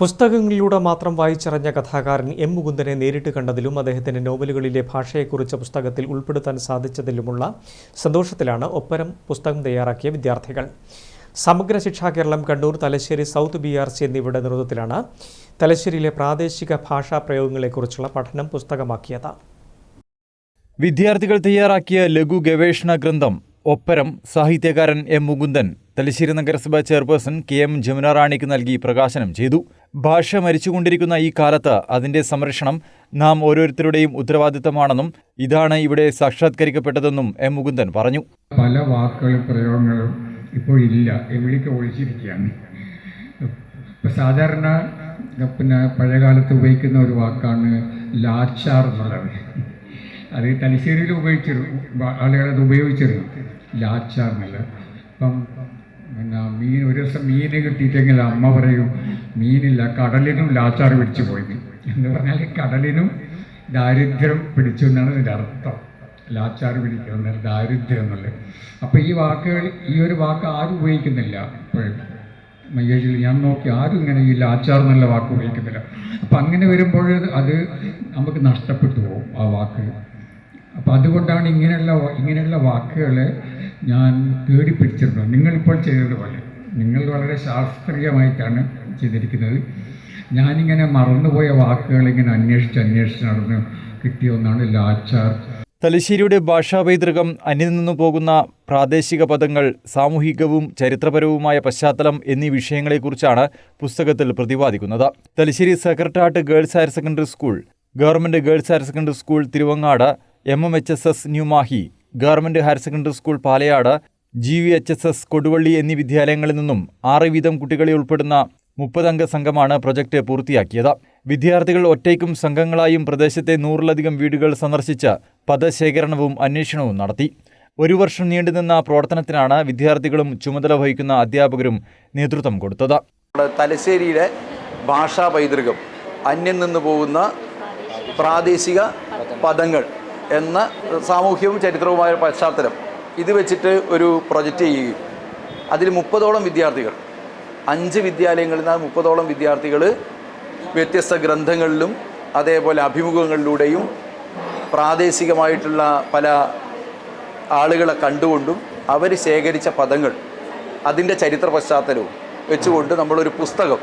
പുസ്തകങ്ങളിലൂടെ മാത്രം വായിച്ചറിഞ്ഞ കഥാകാരൻ എം മുകുന്ദനെ നേരിട്ട് കണ്ടതിലും അദ്ദേഹത്തിന്റെ നോവലുകളിലെ ഭാഷയെക്കുറിച്ച് പുസ്തകത്തിൽ ഉൾപ്പെടുത്താൻ സാധിച്ചതിലുമുള്ള സന്തോഷത്തിലാണ് ഒപ്പരം പുസ്തകം തയ്യാറാക്കിയ വിദ്യാർത്ഥികൾ. Samagra Shiksha Keralam Kannur Thalassery south B R C എന്നിവയുടെ നേതൃത്വത്തിലാണ് തലശ്ശേരിയിലെ പ്രാദേശിക ഭാഷാ പ്രയോഗങ്ങളെക്കുറിച്ചുള്ള പഠനം പുസ്തകമാക്കിയത്. വിദ്യാർത്ഥികൾ തയ്യാറാക്കിയ ലഘു ഗവേഷണ ഗ്രന്ഥം ഒപ്പരം സാഹിത്യകാരൻ എം മുകുന്ദൻ തലശ്ശേരി നഗരസഭ ചെയർപേഴ്സൺ കെ എം ജമുന റാണിക്ക് നൽകി പ്രകാശനം ചെയ്തു. ഭാഷ മരിച്ചുകൊണ്ടിരിക്കുന്ന ഈ കാലത്ത് അതിന്റെ സംരക്ഷണം നാം ഓരോരുത്തരുടെയും ഉത്തരവാദിത്തമാണെന്നും ഇതാണ് ഇവിടെ സാക്ഷാത്കരിക്കപ്പെട്ടതെന്നും എം മുകുന്ദൻ പറഞ്ഞു. പല വാക്കുകളും പ്രയോഗങ്ങളും ഇപ്പോൾ ഇല്ല. എവിടേക്ക് ഒഴിച്ചിരിക്കുകയാണ് സാധാരണ പിന്നെ പഴയകാലത്ത് ഉപയോഗിക്കുന്ന ഒരു വാക്കാണ് ലാച്ചാർ എന്നുള്ളത്. അത് തലശ്ശേരിയിൽ ഉപയോഗിച്ചിരുന്നു. ആളുകൾ അത് ഉപയോഗിച്ചിരുന്നു. ലാച്ചാർ എന്നുള്ളത് അപ്പം പിന്നെ മീൻ ഒരു ദിവസം മീൻ കിട്ടിയിട്ടെങ്കിൽ അമ്മ പറയും മീനില്ല കടലിനും ലാച്ചാർ പിടിച്ചു പോയി. എന്ന് പറഞ്ഞാൽ കടലിനും ദാരിദ്ര്യം പിടിച്ചു എന്നാണ് ഇതിന്റെ അർത്ഥം. ലാച്ചാർ പിടിക്കുക എന്നാൽ ദാരിദ്ര്യം എന്നുള്ളത്. അപ്പോൾ ഈ വാക്കുകൾ ഈ ഒരു വാക്ക് ആരും ഉപയോഗിക്കുന്നില്ല ഇപ്പോഴും. മയ്യേജിൽ ഞാൻ നോക്കി ആരും ഇങ്ങനെ ഈ ലാച്ചാർ എന്നുള്ള വാക്ക് ഉപയോഗിക്കുന്നില്ല. അപ്പം അങ്ങനെ വരുമ്പോൾ അത് നമുക്ക് നഷ്ടപ്പെട്ടു പോകും ആ വാക്ക്. അപ്പം അതുകൊണ്ടാണ് ഇങ്ങനെയുള്ള ഇങ്ങനെയുള്ള വാക്കുകളെ ഞാൻ തേടിപ്പിടിച്ചിരുന്നത് നിങ്ങളിപ്പോൾ ചെയ്തതുപോലെ നിങ്ങൾ വളരെ ശാസ്ത്രീയമായിട്ടാണ് ചെയ്തിരിക്കുന്നത്. ഞാനിങ്ങനെ മറന്നുപോയ വാക്കുകൾ ഇങ്ങനെ അന്വേഷിച്ച് അന്വേഷിച്ച് നടന്ന് കിട്ടിയ ഒന്നാണ് ലാച്ചാർ. തലശ്ശേരിയുടെ ഭാഷാ പൈതൃകം അന്യം നിന്നു പോകുന്ന പ്രാദേശിക പദങ്ങൾ സാമൂഹികവും ചരിത്രപരവുമായ പശ്ചാത്തലം എന്നീ വിഷയങ്ങളെക്കുറിച്ചാണ് പുസ്തകത്തിൽ പ്രതിപാദിക്കുന്നത്. Thalassery sacred heart girls higher secondary school government girls higher secondary school Thiruvangad M M H S S New Mahe government higher secondary school Palayad G V H S S Koduvally എന്നീ വിദ്യാലയങ്ങളിൽ നിന്നും ആറ് വീതം കുട്ടികളെ ഉൾപ്പെടുന്ന മുപ്പതംഗ സംഘമാണ് project പൂർത്തിയാക്കിയത്. വിദ്യാർത്ഥികൾ ഒറ്റയ്ക്കും സംഘങ്ങളായും പ്രദേശത്തെ നൂറിലധികം വീടുകൾ സന്ദർശിച്ച് പദശേഖരണവും അന്വേഷണവും നടത്തി. ഒരു വർഷം നീണ്ടുനിന്ന പ്രവർത്തനത്തിനാണ് വിദ്യാർത്ഥികളും ചുമതല വഹിക്കുന്ന അധ്യാപകരും നേതൃത്വം കൊടുത്തത്. തലശ്ശേരിയിലെ ഭാഷാ പൈതൃകം അന്യം നിന്ന് പോകുന്ന പ്രാദേശിക പദങ്ങൾ എന്ന സാമൂഹ്യവും ചരിത്രവുമായ പശ്ചാത്തലം ഇത് വെച്ചിട്ട് ഒരു പ്രൊജക്റ്റ് ചെയ്യുകയും. അതിൽ മുപ്പതോളം വിദ്യാർത്ഥികൾ. അഞ്ച് വിദ്യാലയങ്ങളിൽ നിന്ന് മുപ്പതോളം വിദ്യാർത്ഥികൾ വ്യത്യസ്ത ഗ്രന്ഥങ്ങളിലും അതേപോലെ അഭിമുഖങ്ങളിലൂടെയും പ്രാദേശികമായിട്ടുള്ള പല ആളുകളെ കണ്ടുകൊണ്ടും അവർ ശേഖരിച്ച പദങ്ങൾ അതിന്റെ ചരിത്ര പശ്ചാത്തലവും വെച്ചുകൊണ്ട് നമ്മളൊരു പുസ്തകം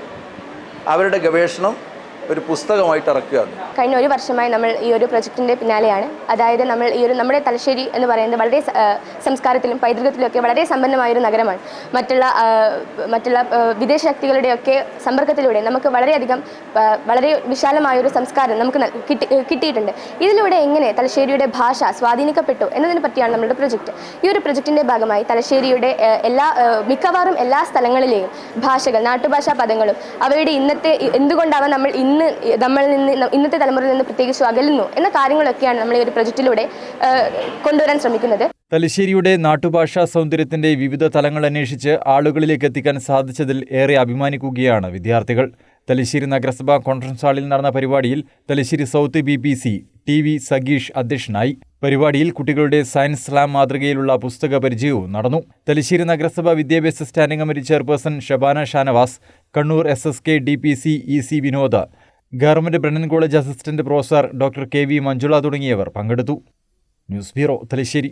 അവരുടെ ഗവേഷണം ഒരു പുസ്തകമായിട്ട് ഇറക്കുകയാണ്. കഴിഞ്ഞ ഒരു വർഷമായി നമ്മൾ ഈ ഒരു പ്രൊജക്ടിന്റെ പിന്നാലെയാണ്. അതായത് നമ്മൾ ഈ ഒരു നമ്മുടെ തലശ്ശേരി എന്ന് പറയുന്നത് വളരെ സംസ്കാരത്തിലും പൈതൃകത്തിലും ഒക്കെ വളരെ സമ്പന്നമായൊരു നഗരമാണ്. മറ്റുള്ള മറ്റുള്ള വിദേശ ശക്തികളുടെയൊക്കെ സമ്പർക്കത്തിലൂടെ നമുക്ക് വളരെയധികം വളരെ വിശാലമായ ഒരു സംസ്കാരം നമുക്ക് കിട്ടി കിട്ടിയിട്ടുണ്ട്. ഇതിലൂടെ എങ്ങനെ തലശ്ശേരിയുടെ ഭാഷ സ്വാധീനിക്കപ്പെട്ടു എന്നതിനെ പറ്റിയാണ് നമ്മുടെ പ്രൊജക്റ്റ്. ഈ ഒരു പ്രൊജക്റ്റിന്റെ ഭാഗമായി തലശ്ശേരിയുടെ എല്ലാ മിക്കവാറും എല്ലാ സ്ഥലങ്ങളിലെയും ഭാഷകൾ നാട്ടുഭാഷാ പദങ്ങളും അവയുടെ ഇന്നത്തെ എന്തുകൊണ്ടാവാം നമ്മൾ ഇന്ന് നമ്മളിൽ നിന്ന് ഇന്നത്തെ തലമുറയിൽ നിന്ന് പ്രത്യേകിച്ച് അകലുന്നു എന്ന കാര്യങ്ങളൊക്കെയാണ് നമ്മൾ ഈ ഒരു പ്രൊജക്റ്റിലൂടെ കൊണ്ടുവരാൻ ശ്രമിക്കുന്നത്. തലശ്ശേരിയുടെ നാട്ടുഭാഷാ സൗന്ദര്യത്തിന്റെ വിവിധ തലങ്ങൾ അന്വേഷിച്ച് ആളുകളിലേക്ക് എത്തിക്കാൻ സാധിച്ചതിൽ ഏറെ അഭിമാനിക്കുകയാണ് വിദ്യാർത്ഥികൾ. തലശ്ശേരി നഗരസഭാ കോൺഫറൻസ് ഹാളിൽ നടന്ന പരിപാടിയിൽ Thalassery south B P C T V സഗീഷ് അധ്യക്ഷനായി. പരിപാടിയിൽ കുട്ടികളുടെ സയൻസ് സ്ലാം മാതൃകയിലുള്ള പുസ്തക പരിചയവും നടന്നു. തലശ്ശേരി നഗരസഭാ വിദ്യാഭ്യാസ standing committee chairperson Shabana Shanavas Kannur S S K D P C E C Vinod government Brennen college assistant professor doctor K V Manjula തുടങ്ങിയവർ പങ്കെടുത്തു. News bureau Thalassery.